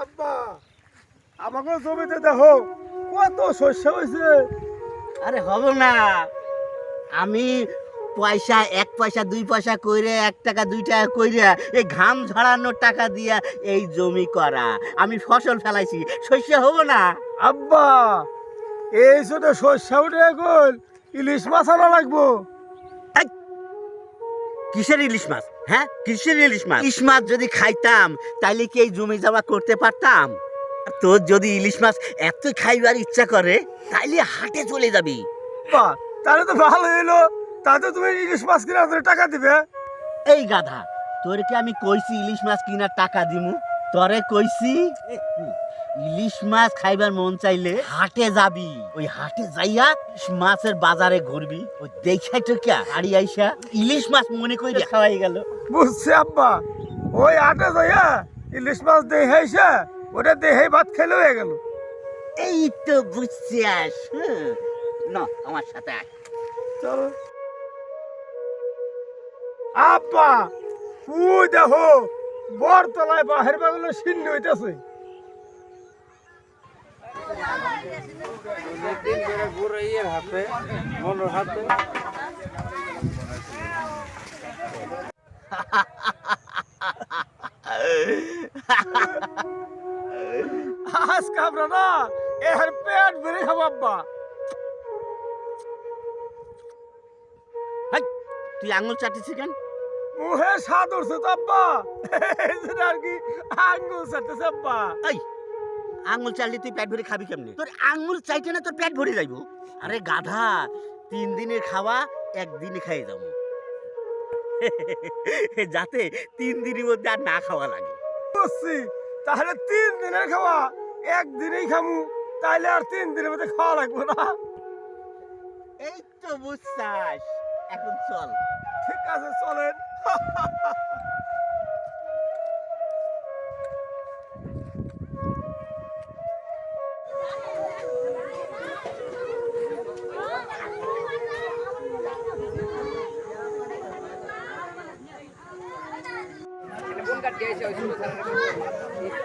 আব্বা আমাকে জমিতে দেখো কত শস্য হয়েছে। আরে হবে না। আমি পয়সা এক পয়সা দুই পয়সা কইরে এক টাকা দুই টাকা কইরে এই ঘাম ঝরানোর টাকা দিয়া এই জমি করা। আমি ফসল ফেলাইছি শস্য হব না। আব্বা এই ছোট শস্য উঠে গেল ইলিশ মাছ আনা লাগবো। কিসের ইলিশ মাছ? হ্যাঁ কিসের ইলিশ মাছ? ইলিশ মাছ যদি খাইতাম তাইলে কি এই জমি জমা করতে পারতাম? তোর যদি ইলিশ মাছ এত খাইবার ইচ্ছা করে তাইলে হাটে চলে যাবি। তাহলে তো ভালো এলো তাতে তুমি ইলিশ মাছ কিনে আমাদের টাকা দিবে? এই গাধা তোরকে আমি কইছি ইলিশ মাছ কিনার টাকা দিমু? তরে কইছি ইলিশ মাছ খাইবার মন চাইলে হাটে যাবি। ওই হাটে যাইয়া ইলিশ মাছের বাজারে ঘুরবি। ওই দেখাই তো কে হাড়ি আইসা ইলিশ মাছ মনে করি খাওয়াই গেল। বুঝছি আব্বা। ওই হাটে যাইয়া ইলিশ মাছ দেখাইছে ওটা দেখাই ভাত খেলে হয়ে গেল। এই তো বুঝছি আস। না আমার সাথে আয়। চলো। আব্বা তুই দেখো বরতলায় বাহের বাগুলো শীর্ণ হইতেছে। পেট ভরে খাব আব্বা। হাই, তুই আঙুল চাটিস কেন? মুহে স্বাদ উঠছে জন্য আর কি আঙ্গুল চাটতেছে আব্বা এই আঙুল চাললে তুই পেট ভরে খাবি কেমনে? তোর আঙুল চাইতে না তোর পেট ভরে যাইব। আরে গাধা তিন দিনের খাওয়া একদিনে খাইয়ে যাব যাতে তিন দিনের মধ্যে আর না খাওয়া লাগে। বুঝছি তাহলে তিন দিনের খাওয়া একদিনেই খামু। তাইলে আর তিন দিনের মধ্যে খাওয়া লাগবে না। এই তো বুঝছাস। এখন চল। ঠিক আছে চলেন।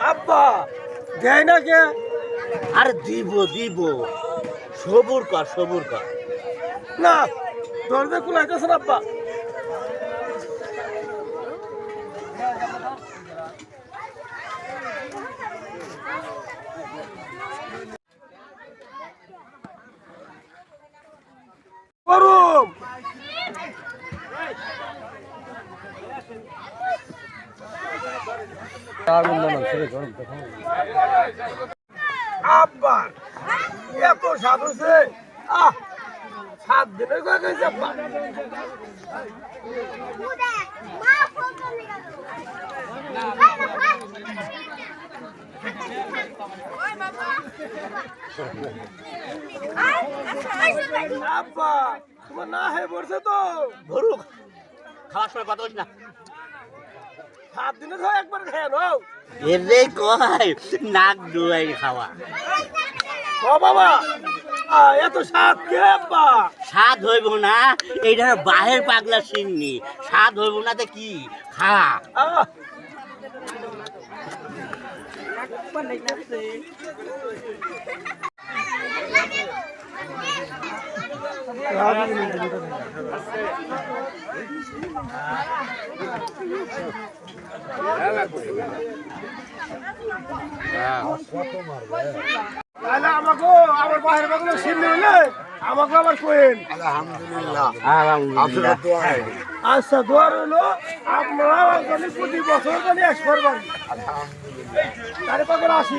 আব্বা দেয় না কে? আরে দিব দিব। সবুর কর সবুর কর। না দরজা কুলাইতেছে না আব্বা। গরম আব্বা এত স্বাদ আহ সাত কইছে আব্বা। আব্বা তোমার না হয়ে পড়ছে তো। ধরুক। খাওয়ার সময় কথা বলিস না। সাত দিনে ধর একবার খেয়ে নাও। এর রে কয় নাক খাওয়া। ও বাবা আ, এত স্বাদ কে আব্বা? স্বাদ হইব না এইটা বাহের পাগলা সিন্নি। স্বাদ হইব না তো কি? খা আহ, তাহলে আমাকে আমার বাহির বাগুলো সিন্নি হইলে আমাকে আবার কোয়েন আলহামদুলিল্লাহ। আচ্ছা দোয়ার হলো আপনারা প্রতি বছর জানি একশো বাড়ি। তারে পাগল আসি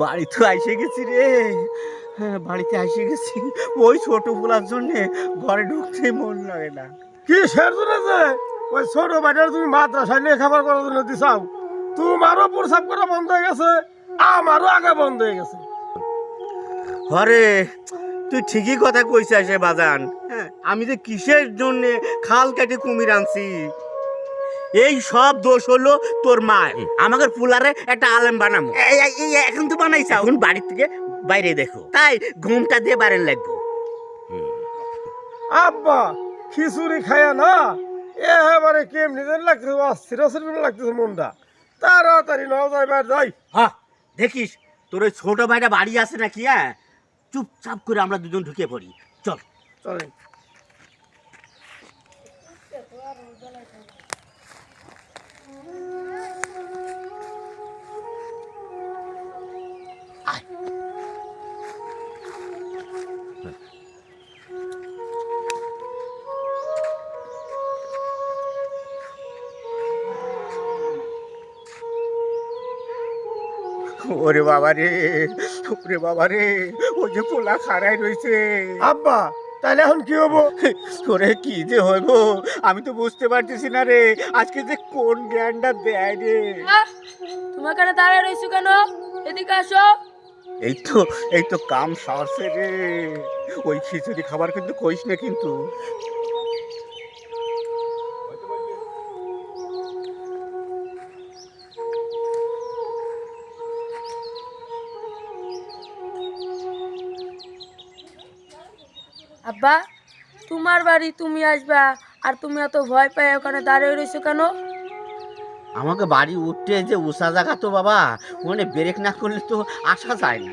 বাড়ি তো আইসে গেছি রে। হ্যাঁ বাড়িতে এসে গেছি। ওই ছোট পোলার জন্যে ঘরে ঢুকতে মন লাগে না। কি সের জন্য ওই ছোট বাড়ির তুমি মাদ্রাসায় নিয়ে খাবার করার জন্য দিছাও। তোমারও প্রসাব করা বন্ধ হয়ে গেছে আমারও আগে বন্ধ হয়ে গেছে। হরে তুই ঠিকই কথা কইছিস বাজান। হ্যাঁ আমি যে কিসের জন্য খাল কেটে কুমির আনছি? এই সব দোষ হলো তোর মা। আমাকে পুলারে একটা আলেম বানামো। এই- এই- এই এখন তো বানাইছা এখন বাড়ি থেকে বাইরে দেখো। তাই ঘুমটা দিয়ে বাইরে লাগবো। আব্বা খিচুড়ি খায়া না? এবারে কেমনি যেন লাগতেছে অস্থির অস্থির লাগতেছে মনটা। তাড়াতাড়ি নাও যাই বাইরে যাই। হ্যাঁ দেখিস তোর ওই ছোট ভাইটা বাড়ি আছে নাকি হ্যাঁ? চুপচাপ করে আমরা দুজন ঢুকে পড়ি। চল। চলেন। ওরে বাবা রে ওরে বাবা রে ও যে পোলা খাড়াই রয়েছে। আব্বা তাহলে এখন কি হব? ওরে কি যে হইব আমি তো বুঝতে পারতেছি না রে আজকে যে কোন জ্ঞানটা দেয় রে। তোমার কেন দাঁড়ায় রয়েছো কেন? এদিকে আসো। এই তো এই তো কাম সারছে রে। ওই খিচুড়ি খাবার কিন্তু কইস না কিন্তু। আব্বা তোমার বাড়ি তুমি আসবা আর তুমি এত ভয় পাই ওখানে দাঁড়িয়ে রয়েছো কেন? আমাকে বাড়ি উঠতে যে উষা জায়গা তো বাবা ওখানে ব্রেক না করলে তো আসা যায় না।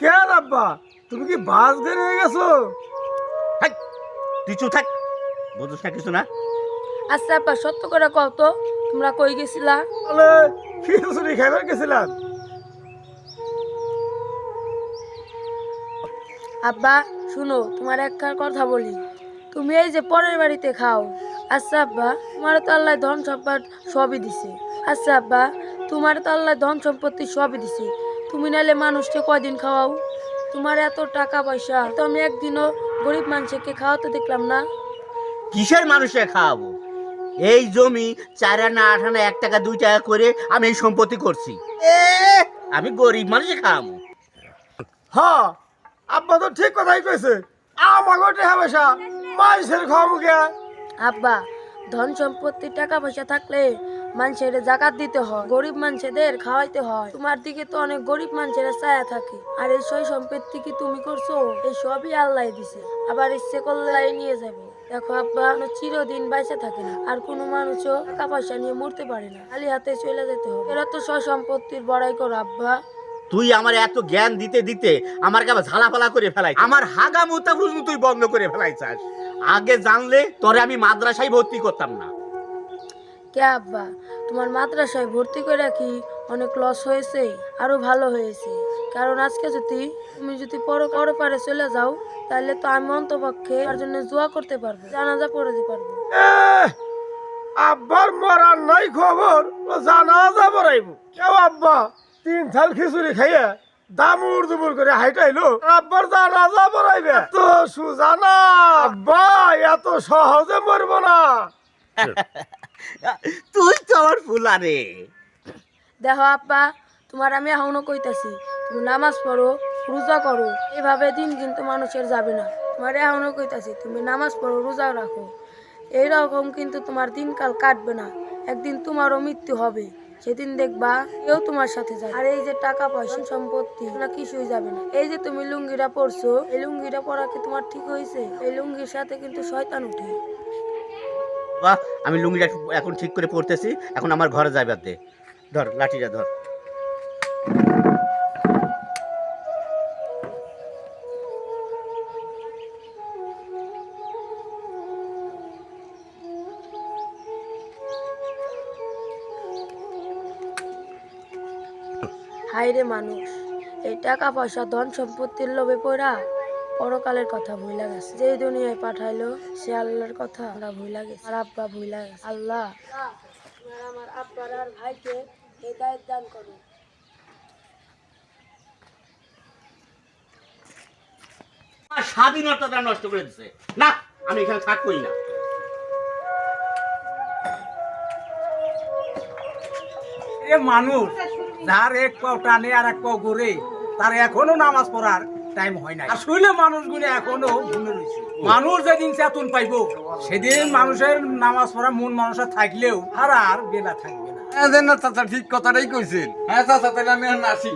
কে আব্বা? তুমি কি বাস ঘেরে হয়ে গেছো? হাই, তুই চুপ থাক বুঝছ না কিছু না। আচ্ছা আব্বা সত্য করে কও তো তোমরা কই গেছিলা? তাহলে খিচুড়ি খাইবার গেছিলাম। আব্বা শুনো তোমার একটা কথা বলি। তুমি এই যে পরের বাড়িতে খাও। আচ্ছা আব্বা তোমার তো আল্লাহ ধন সম্পদ সবই দিছে। আচ্ছা আব্বা তোমার তো আল্লাহ ধন সম্পত্তি সবই দিছে। তুমি নাহলে মানুষকে কয়দিন খাওয়াও? তোমার এত টাকা পয়সা তো আমি একদিনও গরিব মানুষকে খাওয়াতে দেখলাম না। কিসের মানুষে খাওয়াবো? এই জমি চার আনা আট আনা এক টাকা দুই টাকা করে আমি এই সম্পত্তি করছি। এ, আমি গরিব মানুষে খাওয়াবো। হ্যাঁ আব্বা তো ঠিক কথাই কইছে। আমাকে টেহা মাইসের খাওয়া আব্বা, ধন সম্পত্তি টাকা পয়সা থাকলে মানুষের জাকাত দিতে হয়, গরিব মানুষদের খাওয়াইতে হয়। তোমার দিকে তো অনেক গরিব মানুষের ছায়া থাকে। আর এই সই সম্পত্তি কি তুমি করছ? এই সবই আল্লাহ দিছে। আবার ইচ্ছে করলে নিয়ে যাবে। দেখো আব্বা চিরদিন বাইসে থাকে না। আর কোনো মানুষও টাকা পয়সা নিয়ে মরতে পারে না। খালি হাতে চলে যেতে হবে। এরা তো সয় সম্পত্তির বড়াই করো, আব্বা। তুই আমার এত জ্ঞান দিতে দিতে আমার কাছে ঝালাপালা করে ফেলাই আমার হাগা মুতা বুঝু তুই বন্ধ করে ফেলাইছাস। আগে জানলে তোরে আমি মাদ্রাসায় ভর্তি করতাম না। কে আব্বা তোমার মাদ্রাসায় ভর্তি করে রাখি অনেক লস হয়েছে? আরও ভালো হয়েছে। কারণ আজকে যদি তুমি যদি পর পরে পারে চলে যাও তাহলে তো আমি অন্তপক্ষে তার জন্য জোয়া করতে পারব জানাজা পড়ে দিতে পারব আব্বার মরার নাই খবর ও জানা যাব রাইব কেউ আব্বা তিন থাল খিচুড়ি খাইয়ে দামুর দুমুর করে হাইটাইলো। আব্বার জানা রাজা রাইবে তো সুজানা আব্বা এত সহজে মরবো না। তুই তো আমার ফুলারে। দেখো আব্বা তোমার আমি এখনও কইতাছি তুমি নামাজ পড়ো রোজা করো। এভাবে দিন কিন্তু মানুষের যাবে না। তোমার এখনও কইতাছি তুমি নামাজ পড়ো রোজা রাখো। এইরকম কিন্তু তোমার দিনকাল কাটবে না। একদিন তোমারও মৃত্যু হবে। সেদিন দেখবা কেউ তোমার সাথে যাবে। আর এই যে টাকা পয়সা, সম্পত্তি না কিছুই যাবে না। এই যে তুমি লুঙ্গিটা পরছো, এই লুঙ্গিটা পরা কি তোমার ঠিক হয়েছে? এই লুঙ্গির সাথে কিন্তু শয়তান উঠে বাহ, আমি লুঙ্গিটা এখন ঠিক করে পড়তেছি এখন আমার ঘরে যাবে দে। ধর, লাঠিটা ধর। হাইরে মানুষ, এই টাকা পয়সা ধন সম্পত্তির লোভে পড়া পরকালের কথা ভুলা গেছে। যে দুনিয়ায় পাঠাইলো, সে আল্লাহর কথা আমরা ভুলা গেছি। আর আব্বা ভুলা গেছে। আল্লাহ আমার আব্বার আর ভাইকে হেদায়ত দান করো স্বাধীনতাটা নষ্ট করে দিছে। না, আমি এখানে থাকবোই না। এ মানুষ যার এক পাও টানে আর এক পাও ঘুরে তার এখনও নামাজ পড়ার টাইম হয় না আর আসলে মানুষগুলো এখনও ভুলে রয়েছে। মানুষ যেদিন চেতন পাইব সেদিন মানুষের নামাজ পড়া মন মানুষের থাকলেও আর আর বেলা থাকবে না। হ্যাঁ না চাচা ঠিক কথাটাই কইছেন। হ্যাঁ চাচা তাহলে আমি আসি।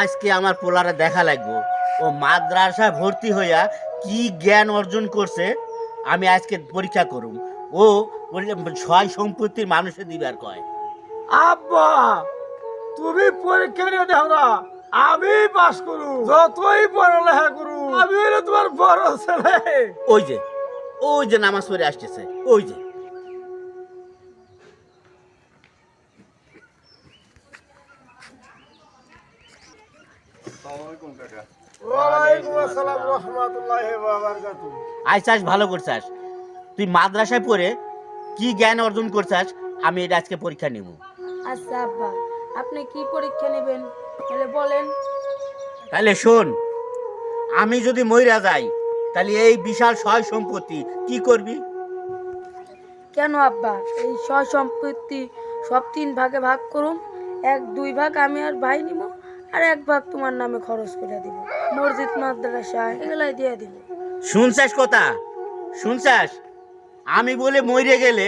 আজকে আমার পোলারে দেখা লাগবো। ও মাদ্রাসায় ভর্তি হইয়া কি জ্ঞান অর্জন করছে আমি আজকে পরীক্ষা করুম। ও বললে ছয় সম্পত্তির মানুষে দিবার কয়। আব্বা তুমি পরীক্ষা নিয়ে দেখো না আমি পাস করু যতই পড়ালেখা করু আমি হইলে তোমার বড় ছেলে। ওই যে ওই যে নামাজ পড়ে আসতেছে ওই যে। আইসাস ভালো করছাস তুই মাদ্রাসায় পড়ে কি জ্ঞান অর্জন করছাস আমি এটা আজকে পরীক্ষা নেব। আচ্ছা আব্বা আপনি কি পরীক্ষা নেবেন? তাহলে বলেন। তাহলে শোন আমি যদি মইরা যাই তাহলে এই বিশাল সয় সম্পত্তি কি করবি? কেন আব্বা? এই সয় সম্পত্তি সব তিন ভাগে ভাগ করুন। এক দুই ভাগ আমি আর ভাই নিব আর এক ভাগ তোমার নামে খরচ করে দিব। মসজিদ মাদ্রাসায় এগুলাই দিয়ে দিব। শুনছাস কথা? শুনছাস? আমি বলে মরে গেলে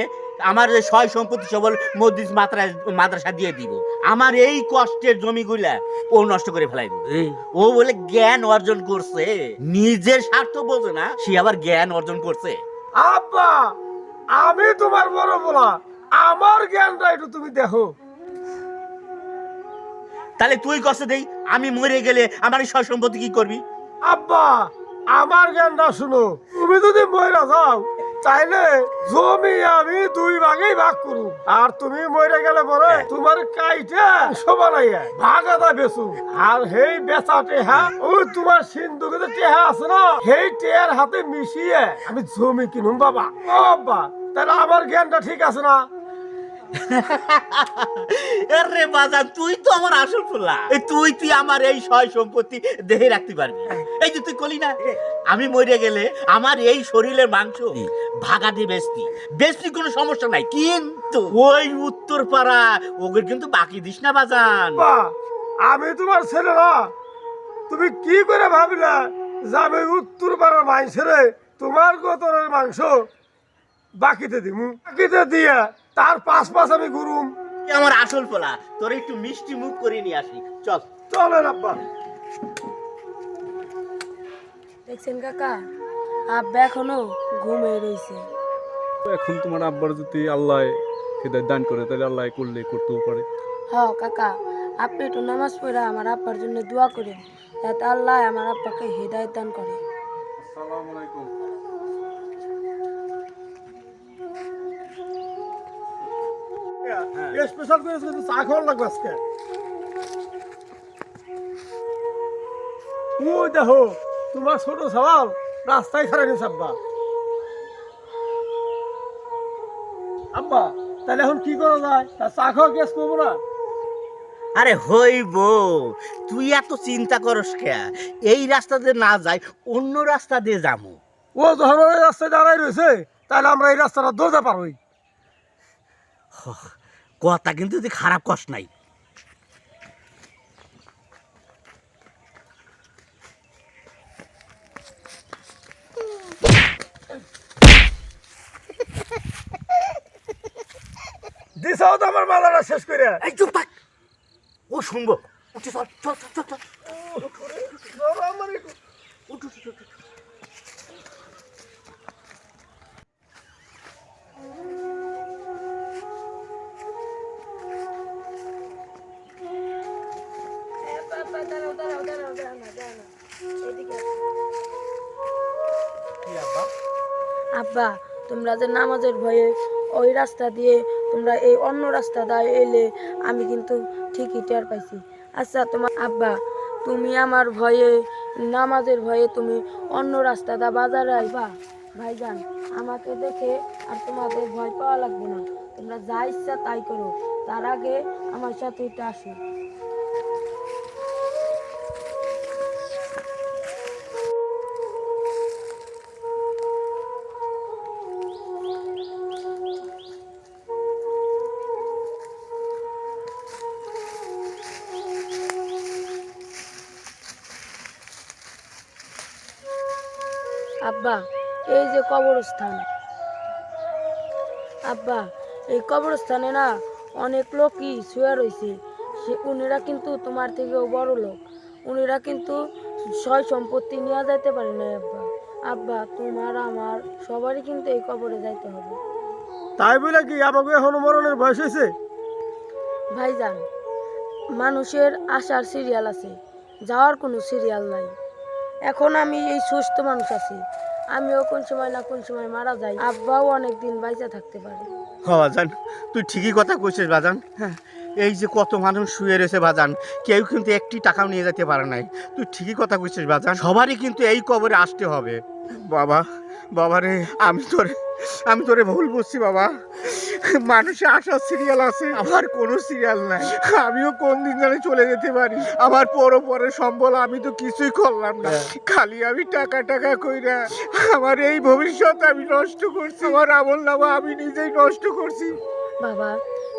আমার যে সয় সম্পত্তি সবল মসজিদ মাত্রা মাদ্রাসা দিয়ে দিব। আমার এই কষ্টের জমিগুলা ও নষ্ট করে ফেলাই ফেলাইব ও বলে জ্ঞান অর্জন করছে। নিজের স্বার্থ বোঝে না সে আবার জ্ঞান অর্জন করছে। আব্বা আমি তোমার বড় বলা আমার জ্ঞানটা একটু তুমি দেখো। তাহলে তুই কষ্ট দেই আমি মরে গেলে আমার এই সয় সম্পত্তি কি করবি? আব্বা আমার জ্ঞানটা শুনো তুমি যদি ময়রা যাও তাইলে জমি আমি দুই ভাগেই ভাগ করু আর তুমি মরে গেলে পরে তোমার কাইটা সবানাইয়া ভাগাটা বেচু আর সেই বেচা টেহা ওই তোমার সিন্ধুকে যে টেহা আছে না সেই টেহার হাতে মিশিয়ে আমি জমি কিনুম বাবা। ও বাবা তাহলে আমার জ্ঞানটা ঠিক আছে না? আরে বাজার তুই তো আমার আসল ফুলা। এই তুই তুই আমার এই সয় সম্পত্তি দেহে রাখতে পারবি। এই যে তুই কলি না আমি মরে গেলে আমার এই শরীরের মাংস ভাগাতে বেচতি। বেচতি কোনো সমস্যা নাই কিন্তু ওই উত্তর পাড়া ওদের কিন্তু বাকি দিস না বাজান। আমি তোমার ছেলে না। তুমি কি করে ভাবলা যে আমি উত্তর পাড়ার মাংসেরে তোমার গোতরের মাংস বাকিতে দিমু? বাকিতে দিয়ে তার পাঁচ পাঁচ আমি গুরুম আমার আসল পোলা তোর একটু মিষ্টি মুখ করে নিয়ে আসি। চল। চলেন আব্বা। দেখছেন কাকা? আব্বা এখনও ঘুমিয়ে রয়েছে এখন তোমার আব্বার যদি আল্লাহ হৃদয় দান করে তাহলে আল্লাহ করলে করতেও পারে। হ কাকা আপনি একটু নামাজ পড়ে আমার আব্বার জন্য দোয়া করেন যাতে আল্লাহ আমার আব্বাকে হৃদায়ত দান করে। আসসালামু আলাইকুম। স্পেশাল করে চা খাওয়ার লাগবে আজকে। ও দেখো তোমার ছোট সওয়াল রাস্তায় খারাপ নিস আব্বা। আব্বা তাহলে এখন কি করা যায়? তা চা খাওয়া কেস করব না? আরে হইব তুই এত চিন্তা করস কে? এই রাস্তা দিয়ে না যাই অন্য রাস্তা দিয়ে যাব। ও যখন ওই রাস্তায় দাঁড়াই রয়েছে তাহলে আমরা এই রাস্তাটা দৌড়তে পারবই কথা কিন্তু তুই খারাপ কস নাই। দিছাও তো আমার মালাটা শেষ করে। এই চুপ থাক। ও শুনব। উঠে চল চল চল চল। আব্বা তোমরা যে নামাজের ভয়ে ওই রাস্তা দিয়ে তোমরা এই অন্য রাস্তা দায় এলে আমি কিন্তু ঠিকই টের পাইছি। আচ্ছা তোমার আব্বা, তুমি আমার ভয়ে, নামাজের ভয়ে তুমি অন্য রাস্তা দা বাজারে আইবা? ভাইজান, আমাকে দেখে আর তোমাদের ভয় পাওয়া লাগবে না। তোমরা যা ইচ্ছা তাই করো। তার আগে আমার সাথে এটা আসো। আব্বা এই যে কবরস্থান। আব্বা এই কবরস্থানে না অনেক লোকই শুয়ে রয়েছে। সে উনিরা কিন্তু তোমার থেকেও বড় লোক। উনিরা কিন্তু সয় সম্পত্তি নিয়ে যাইতে পারে না আব্বা। আব্বা তোমার আমার সবারই কিন্তু এই কবরে যাইতে হবে। তাই বলে কি আমাকে এখনও মরণের বয়স হয়েছে? ভাইজান মানুষের আসার সিরিয়াল আছে যাওয়ার কোনো সিরিয়াল নাই। এখন আমি এই সুস্থ মানুষ আছি। আমিও কোন সময় না কোন সময় মারা যাই। আব্বাও অনেকদিন বাইচা থাকতে পারে। হ্যাঁ বাজান তুই ঠিকই কথা কইছিস বাজান। হ্যাঁ। এই যে কত মানুষ শুয়ে রয়েছে বাজান কেউ কিন্তু একটি টাকাও নিয়ে যেতে পারে নাই। তুই ঠিকই কথা কইছিস বাজান সবারই কিন্তু এই কবরে আসতে হবে। বাবা বাবা রে আমি তোরে আমি তোরে ভুল বুঝছি বাবা। মানুষে আসার সিরিয়াল আছে আমার কোনো সিরিয়াল নাই। আমিও কোন দিন জানি চলে যেতে পারি। আমার পরো পরে সম্বল আমি তো কিছুই করলাম না। খালি আমি টাকা টাকা কইরা আমার এই ভবিষ্যৎ আমি নষ্ট করছি আমার আমল নামা আমি নিজেই নষ্ট করছি। বাবা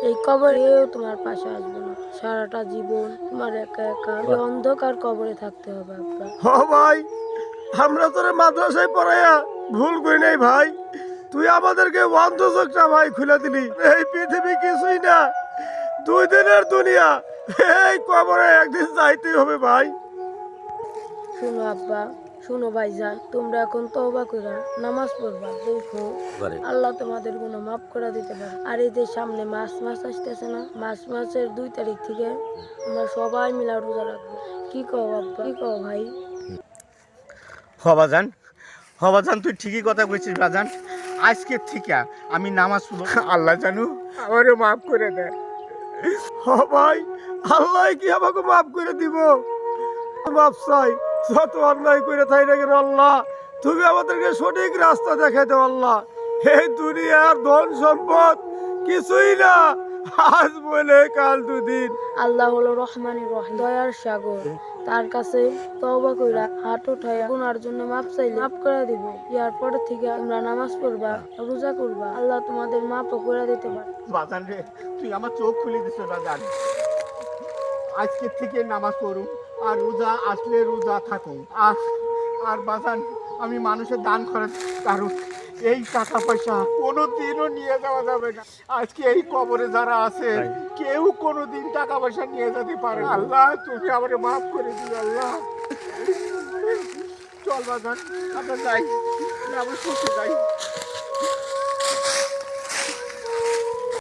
এই কবরেও তোমার পাশে আসব না। সারাটা জীবন তোমার একা একা। অন্ধকার কবরে থাকতে হবে আব্বা। হ ভাই আমরা তোরে মাদ্রাসায় পড়াইয়া ভুল করি নাই ভাই। তুই আমাদেরকে বন্ধ চোখটা ভাই খুলে দিলি। এই পৃথিবী কিছুই না দুই দিনের দুনিয়া। এই কবরে একদিন যাইতেই হবে ভাই। শুনো আব্বা শুনো ভাইজান তোমরা এখন তওবা কইরা নামাজ পড়বা দেখো আল্লাহ তোমাদের গুনাহ মাফ করে দিতে পারে। আর এই যে সামনে মাস মাস আসতেছে না মাস মাসের দুই তারিখ থেকে আমরা সবাই মিলা রোজা রাখব। কি কও আব্বা? কি কও ভাই? হবাজান হবাজান তুই ঠিকই কথা কইছিস বাজান। আজকে থেকে আমি নামাজ পড়ব। আল্লাহ জানু আমারে মাফ করে দে। হ ভাই আল্লাহ কি আমাকে মাফ করে দিব? মাফ চাই। যত অন্যায় করে থাই না কেন আল্লাহ? তুমি আমাদেরকে সঠিক রাস্তা দেখাই দাও আল্লাহ। এই দুনিয়ার ধন সম্পদ কিছুই না। আজ বলে কাল দুদিন। আল্লাহ হলো রহমানির রহিম। দয়ার সাগর। তার কাছে তওবা কইরা হাত উঠাইয়া গুনার জন্য মাপ চাইলে মাফ করে দিব। ইয়ার পরে থেকে তোমরা নামাজ পড়বা রোজা করবা। আল্লাহ তোমাদের মাফও করে দিতে পারে। বাজান রে তুই আমার চোখ খুলে দিস বাজান। আজকে থেকে নামাজ পড়ুন আর রোজা আসলে রোজা থাকুম আর আর বাজান আমি মানুষের দান খরচ কারণ এই টাকা পয়সা কোনো দিনও নিয়ে যাওয়া যাবে না। আজকে এই কবরে যারা আছে কেউ কোনো দিন টাকা পয়সা নিয়ে যেতে পারে আল্লাহ তুমি আমার মাফ করে দিও আল্লাহ। চল বাজান আমরা যাই। আমরা সুখে যাই।